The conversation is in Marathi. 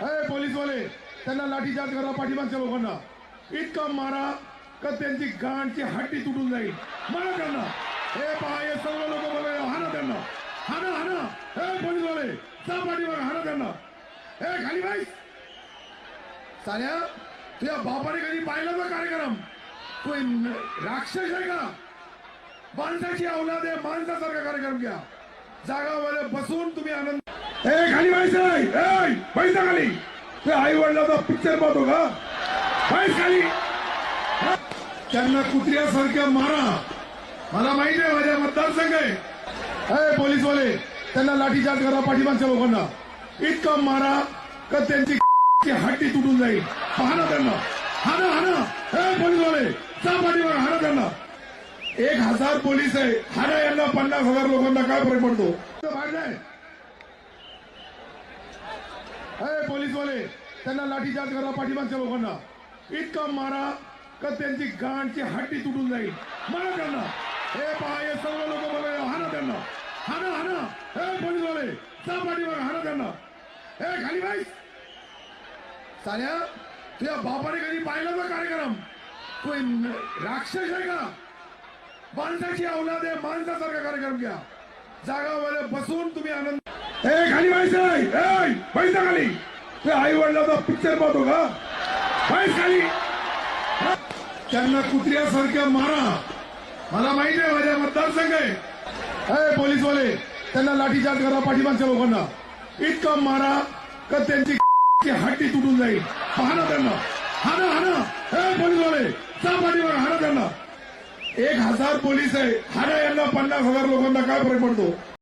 बाहेर पोलीसवाले त्यांना लाठीचार्ज करा पाठीमागच्या लोकांना. इतका मारा का त्यांची गांडची हड्डी तुटून जाईल. मारा त्यांना. हे पहा हे सर्व लोक बघा हाना त्यांना. हाना हाना. हे पोलीसवाले जा पाठीमाग हाना त्यांना. हे खाली बाई साऱ्या तुझ्या बापाने कधी पाहिला का कार्यक्रम? तू राक्षस आहे का? माणसाची औलाद आहे माणसासारखा कार्यक्रम घ्या. जागावर बसून तुम्ही आनंद ए खाली व्हायचं पैसा खाली. ते आई वडिलाचा पिक्चर पाहतो का? पैस खाली. त्यांना कुत्र्यासारख्या मारा. मला माहिती आहे माझ्या मतदारसंघ आहे. ए पोलीसवाले त्यांना लाठीचार्ज करा पाठीमागच्या लोकांना. इतकं मारा का त्यांची हड्डी तुटून जाईल. पाहना त्यांना. हाना हाना हे पोलीसवाले जा पाठीमाग हाना त्यांना. एक हजार पोलीस आहे. हाना यांना पन्नास हजार लोकांना काय फरक पडतो? अरे पोलीसवाले त्यांना लाठीचार्ज करा पाठीमागच्या लोकांना. इतका मारा का त्यांची गांडची हड्डी तुटून जाईल. मारा त्यांना. हे पहा हे सर्व लोक बघा हाना त्यांना. हाना हाना. हे पोलीसवाले जा पाठीमाग हाना त्यांना. हे खाली भाई साऱ्या तुझ्या बापाने कधी पाहिला का कार्यक्रम? तू राक्षस आहे का? माणसाची औलाद आहे माणसासारखा कार्यक्रम घ्या. जागावर बसून तुम्ही आनंद ए खाली व्हायचं पैसा खाली! ते आई वडिलाचा पिक्चर पाहतो का? पैस खाली! त्यांना कुत्र्यासारख्या मारा. मला माहिती आहे माझ्या मतदारसंघ आहे. अय पोलीसवाले त्यांना लाठीचार्ज करा पाठीमागच्या लोकांना. इतकं मारा का त्यांची ची हड्डी तुटून जाईल. पाहना त्यांना. हाना हाना हे पोलीसवाले जा पाठीमाग हाना त्यांना एक हजार पोलीस आहे. हा यांना पन्नास हजार लोकांना काय फरक पडतो?